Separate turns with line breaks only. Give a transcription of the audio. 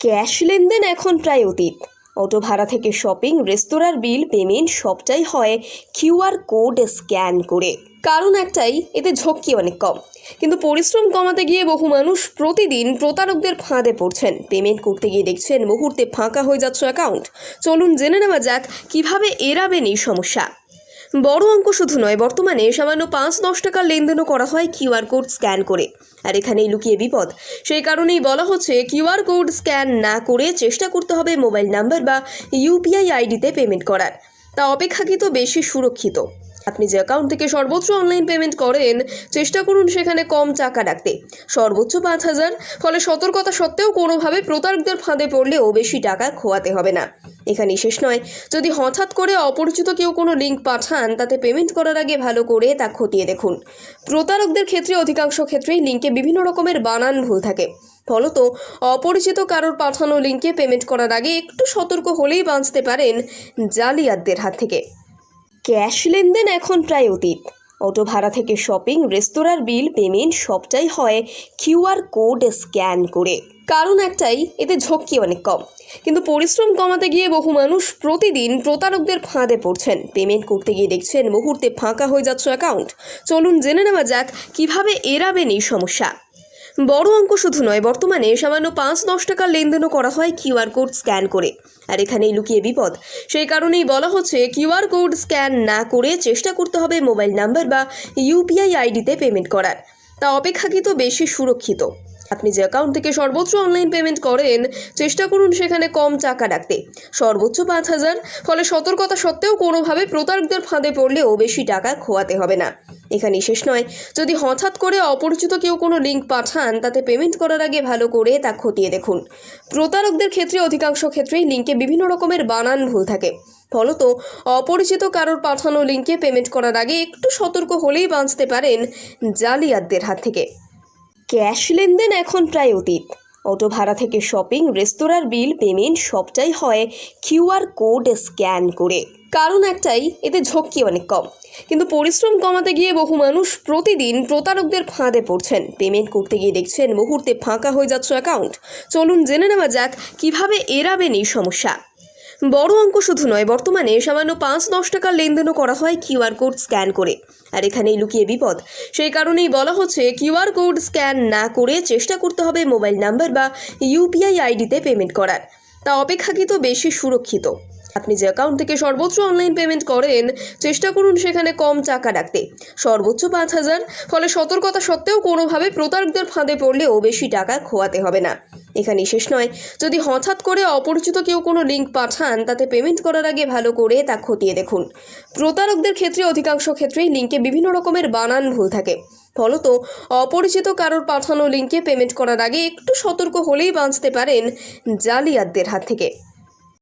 Cash লেনদেন এখন প্রায় অতীত। অটো ভাড়া থেকে শপিং, রেস্তোরাঁর বিল, পেমেন্ট সবটাই হয় কিউআর কোড স্ক্যান করে। কারণ একটাই, এতে ঝক্কি অনেক কম। কিন্তু পরিশ্রম কমাতে গিয়ে বহু মানুষ প্রতিদিন প্রতারকদের ফাঁদে পড়ছেন। পেমেন্ট করতে গিয়ে দেখছেন মুহূর্তে ফাঁকা হয়ে যাচ্ছে অ্যাকাউন্ট। চলুন জেনে নেওয়া যাক কীভাবে এড়াবেন এই সমস্যা। বড় অঙ্ক শুধু নয়, বর্তমানে সামান্য পাঁচ দশ টাকার লেনদেনও করা হয় কিউআর কোড স্ক্যান করে। আর এখানেই লুকিয়ে বিপদ। সেই কারণেই বলা হচ্ছে কিউআর কোড স্ক্যান না করে চেষ্টা করতে হবে মোবাইল নাম্বার বা ইউপিআই আইডিতে পেমেন্ট করার। তা অপেক্ষাকৃত বেশি সুরক্ষিত। আপনি যে অ্যাকাউন্ট থেকে সর্বোচ্চ অনলাইন পেমেন্ট করেন, চেষ্টা করুন সেখানে কম টাকা রাখতে। সর্বোচ্চ পাঁচ হাজার, ফলে সতর্কতা সত্ত্বেও কোনোভাবে প্রতারকদের ফাঁদে পড়লেও বেশি টাকা খোয়াতে হবে না। এখানেই শেষ নয়। যদি হঠাৎ করে অপরিচিত কেউ কোনো লিঙ্ক পাঠান, তাতে পেমেন্ট করার আগে ভালো করে তা খতিয়ে দেখুন। প্রতারকদের ক্ষেত্রে অধিকাংশ ক্ষেত্রেই লিঙ্কে বিভিন্ন রকমের বানান ভুল থাকে। ফলত অপরিচিত কারোর পাঠানো লিঙ্কে পেমেন্ট করার আগে একটু সতর্ক হলেই বাঁচতে পারেন জালিয়াতদের হাত থেকে। ক্যাশ লেনদেন এখন প্রায় অতীত। অটো ভাড়া থেকে শপিং, রেস্তোরাঁর বিল, পেমেন্ট সবটাই হয় কিউআর কোড স্ক্যান করে। কারণ একটাই, এতে ঝক্কি অনেক কম। কিন্তু পরিশ্রম কমাতে গিয়ে বহু মানুষ প্রতিদিন প্রতারকদের ফাঁদে পড়ছেন। পেমেন্ট করতে গিয়ে দেখছেন মুহূর্তে ফাঁকা হয়ে যাচ্ছে অ্যাকাউন্ট। চলুন জেনে নেওয়া যাক কীভাবে এড়াবেন এই সমস্যা। বড় অঙ্ক শুধু নয়, বর্তমানে সামান্য পাঁচ দশ টাকার লেনদেনও করা হয় কিউআর কোড স্ক্যান করে। আর এখানেই লুকিয়ে বিপদ। সেই কারণেই বলা হচ্ছে কিউআর কোড স্ক্যান না করে চেষ্টা করতে হবে মোবাইল নাম্বার বা ইউপিআই আইডিতে পেমেন্ট করার। তা অপেক্ষাকৃত বেশি সুরক্ষিত। আপনি যে অ্যাকাউন্ট থেকে সর্বোচ্চ অনলাইন পেমেন্ট করেন, চেষ্টা করুন সেখানে কম টাকা রাখতে। সর্বোচ্চ পাঁচ হাজার, ফলে সতর্কতা সত্ত্বেও কোনোভাবে প্রতারকদের ফাঁদে পড়লেও বেশি টাকা খোয়াতে হবে না। এখানেই শেষ নয়। যদি হঠাৎ করে অপরিচিত কেউ কোনো লিঙ্ক পাঠান, তাতে পেমেন্ট করার আগে ভালো করে তা খতিয়ে দেখুন। প্রতারকদের ক্ষেত্রে অধিকাংশ ক্ষেত্রেই লিঙ্কে বিভিন্ন রকমের বানান ভুল থাকে। ফলত অপরিচিত কারোর পাঠানো লিঙ্কে পেমেন্ট করার আগে একটু সতর্ক হলেই বাঁচতে পারেন জালিয়াতদের হাত থেকে। ক্যাশ লেনদেন এখন প্রায় অতীত। অটো ভাড়া থেকে শপিং, রেস্তোরাঁর বিল, পেমেন্ট সবটাই হয় কিউআর কোড স্ক্যান করে। কারণ একটাই, এতে ঝক্কি অনেক কম। কিন্তু পরিশ্রম কমাতে গিয়ে বহু মানুষ প্রতিদিন প্রতারকদের ফাঁদে পড়ছেন। পেমেন্ট করতে গিয়ে দেখছেন মুহূর্তে ফাঁকা হয়ে যাচ্ছে অ্যাকাউন্ট। চলুন জেনে নেওয়া যাক কীভাবে এড়াবেন এই সমস্যা। বড় অঙ্ক শুধু নয়, বর্তমানে সামান্য পাঁচ দশ টাকার লেনদেনও করা হয় কিউআর কোড স্ক্যান করে। আর এখানেই লুকিয়ে বিপদ। সেই কারণেই বলা হচ্ছে কিউআর কোড স্ক্যান না করে চেষ্টা করতে হবে মোবাইল নাম্বার বা ইউপিআই আইডিতে পেমেন্ট করার। তা অপেক্ষাকৃত বেশি সুরক্ষিত। আপনি যে অ্যাকাউন্ট থেকে সর্বোচ্চ অনলাইন পেমেন্ট করেন, চেষ্টা করুন সেখানে কম টাকা রাখতে। সর্বোচ্চ পাঁচ হাজার, ফলে সতর্কতা সত্ত্বেও কোনোভাবে প্রতারকদের ফাঁদে পড়লেও বেশি টাকা খোয়াতে হবে না। এখানেই শেষ নয়। যদি হঠাৎ করে অপরিচিত কেউ কোনো লিঙ্ক পাঠান, তাতে পেমেন্ট করার আগে ভালো করে তা খতিয়ে দেখুন। প্রতারকদের ক্ষেত্রে অধিকাংশ ক্ষেত্রেই লিঙ্কে বিভিন্ন রকমের বানান ভুল থাকে। ফলত অপরিচিত কারোর পাঠানো লিঙ্কে পেমেন্ট করার আগে একটু সতর্ক হলেই বাঁচতে পারেন জালিয়াতদের হাত থেকে।